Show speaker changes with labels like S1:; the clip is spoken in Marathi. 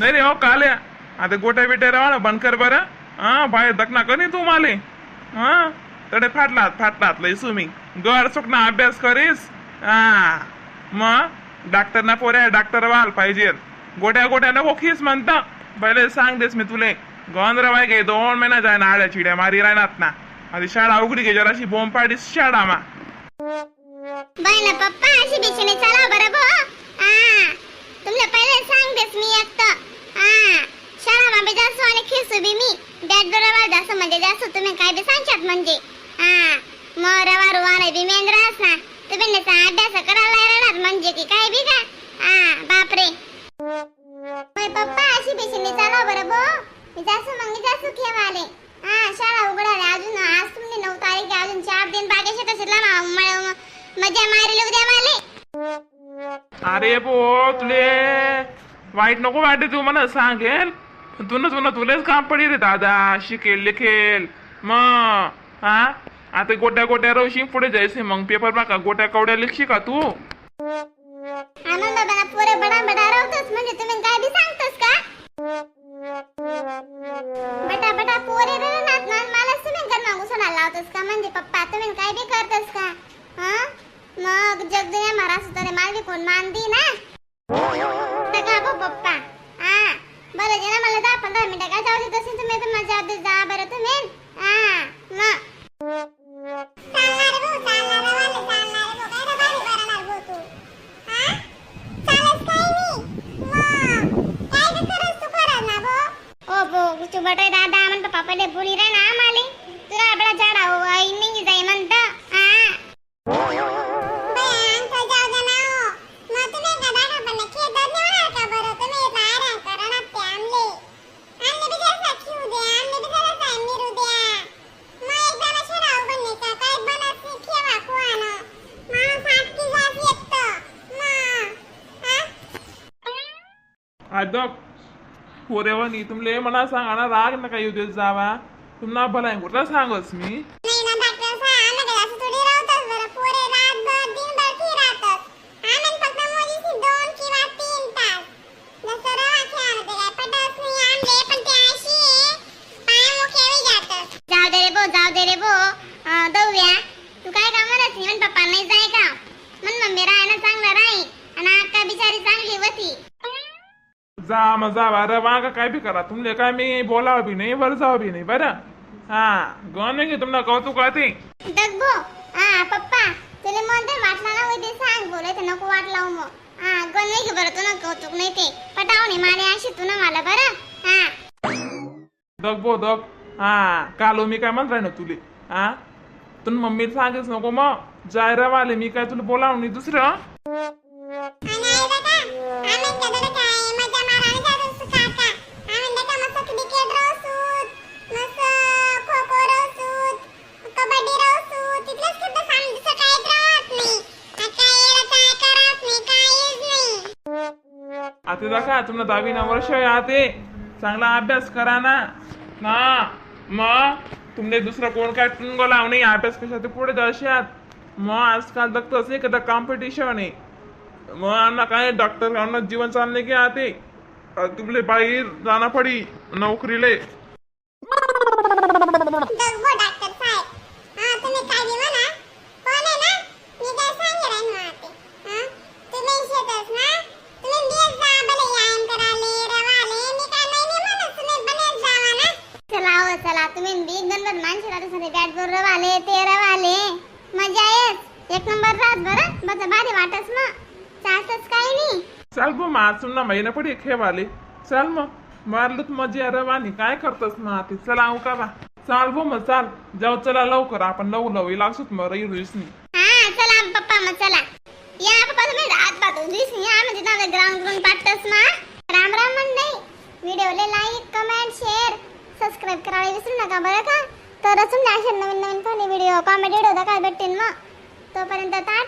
S1: नाही रे हो काल्या आता गोट्या बिट्या राहा बंद कर बरं. हा बाहेर दखना करी तू माले. हा तडे फाटलात फाटलात लय सुमी गड सुकना अभ्यास करीस. हा मग डॉक्टर ना पोऱ्या डॉक्टर व्हाल पाहिजे. गोट्या गोट्या नको खीस म्हणता. पहिले सांग देस मी तुले. गोंधरा गे दोन महिना जायना आड्या चिड्या मारी राहणार ना. आधी शाळा उघडी घे जराशी बोंब पाडीस शाळा मा.
S2: पप्पा अशी बिछाने चला बरं भो. हा पहिले सांग देस मी एकटा हा शाळा मा बी जास्त आणि खिसू बी मी. बॅट बरोबर जास्त म्हणजे जास्त तुम्ही काय बी सांगशात म्हणजे. हा मग रवा रुवा नाही बी मेंद्रास ना तुम्ही नसा अभ्यास करायला येणार म्हणजे की काय बी का? हा बापरे. बाय पप्पा अशी बिछाने चला बरं बो मी जास्त मग मी जास्त खेवाले हा शाळा उघडाले अजून आज तुम्ही नऊ तारीख अजून चार दिन बाकी शेतात शिरला मा मजा मारली उद्या माले.
S1: अरे बो तुले वाईट नको वाटे तू मला सांगेल. तुला तुला तुलेच काम पडी रे दादा. शिकेल लिखेल. मग हा आता गोट्या गोट्या रवशी पुढे जायचे मग पेपर बाका गोट्या कवड्या लिखशी का तू.
S2: आनंद पोरे बडा बडा म्हणजे तुम्ही काय बी का? बटा बटा पोरे रे नात मला तुम्ही कर मागू सोडा का? म्हणजे पप्पा तुम्ही काय बी करतोस का? हा? मग जग दुनिया मारा सुतरे कोण? मानदी ना? गो पप्पा. हा. बरं जे ना मला दहा पंधरा मिनिटं काय जाऊ देत असेल तुम्ही तर माझ्या अभ्यास जा. बरं तुम्ही हा मग चालणार भाऊ चालणार वाले चालणार भाऊ काय रे बारी
S1: अदब पोरेवानी तुमले मला सांगा राग नका येऊ देत जावा तुम्हाला भला कुठला सांगस मी
S2: जाऊ दे रे बो जाऊ दे रे बो अं, दव्या तू काय कामालाच नाही म्हण पप्पा नाही जाय का म्हण मम्मी राहायला चांगलं राही आणि अक्का बिचारी चांगली होती
S1: जा मग जा बरं वागा काय बी करा. तुमले काय मी बोलावं बी नाही वर जावं बी नाही बरं? हा गण घे तुम्हाला कौतुक आहे
S2: दगबो हा पप्पा तुला म्हणते ना सांग बोलाय तर नको वाट लावू मग. हा गण नाही की बरं तुला कौतुक नाही ते. अशी ना मला बरं? हा.
S1: दग बो दग. हा कालो मी काय म्हणताय ना तुले? हा? तुन मम्मीला सांगेच नको मग. जाय रवाले मी काय तुला बोलाव नाही दुसरं? ते दाखा तुम्हाला दहावी ना वर्ष आहे आते चांगला अभ्यास करा ना. ना मग तुमले दुसरं कोण काय टुंग लाव नाही अभ्यास कशा ते पुढे जाशात मग आजकाल बघतोच नाही का कॉम्पिटिशन आहे. मग आम्हाला काय डॉक्टर आम्हाला जीवन चालणे की आते तुमले बाहेर जाना पडी नोकरीले
S2: चला बी गणपत माणसे राहते सगळे बॅट बरोबर रवाले ते रवाले. मजा येस. एक नंबर राहत बरं. बस भारी वाटस मग चालतच काही नाही.
S1: चाल गो मा सुना महिना पडी खेवाले. चाल मग मारलं मजा रवानी. काय करतस मग आते चला आऊ का बा? चाल गो मग चाल. जाऊ चला लवकर. आपण लव लव लागसूत मग रई रुईसनी
S2: हा चला पप्पा मग चला. या पप्पा तुम्ही रात पाहतो दिसनी या म्हणजे ना ग्राउंड ग्राउंड पाठतस ना राम राम मंडई व्हिडिओला लाईक कमेंट शेअर. सबस्क्राईब करायला विसरू नका बरं का? तरच तुमच्या अशा नवीन नवीन फनी व्हिडिओ कॉमेडी व्हिडिओ काय भेटतील मग? तोपर्यंत टाटा.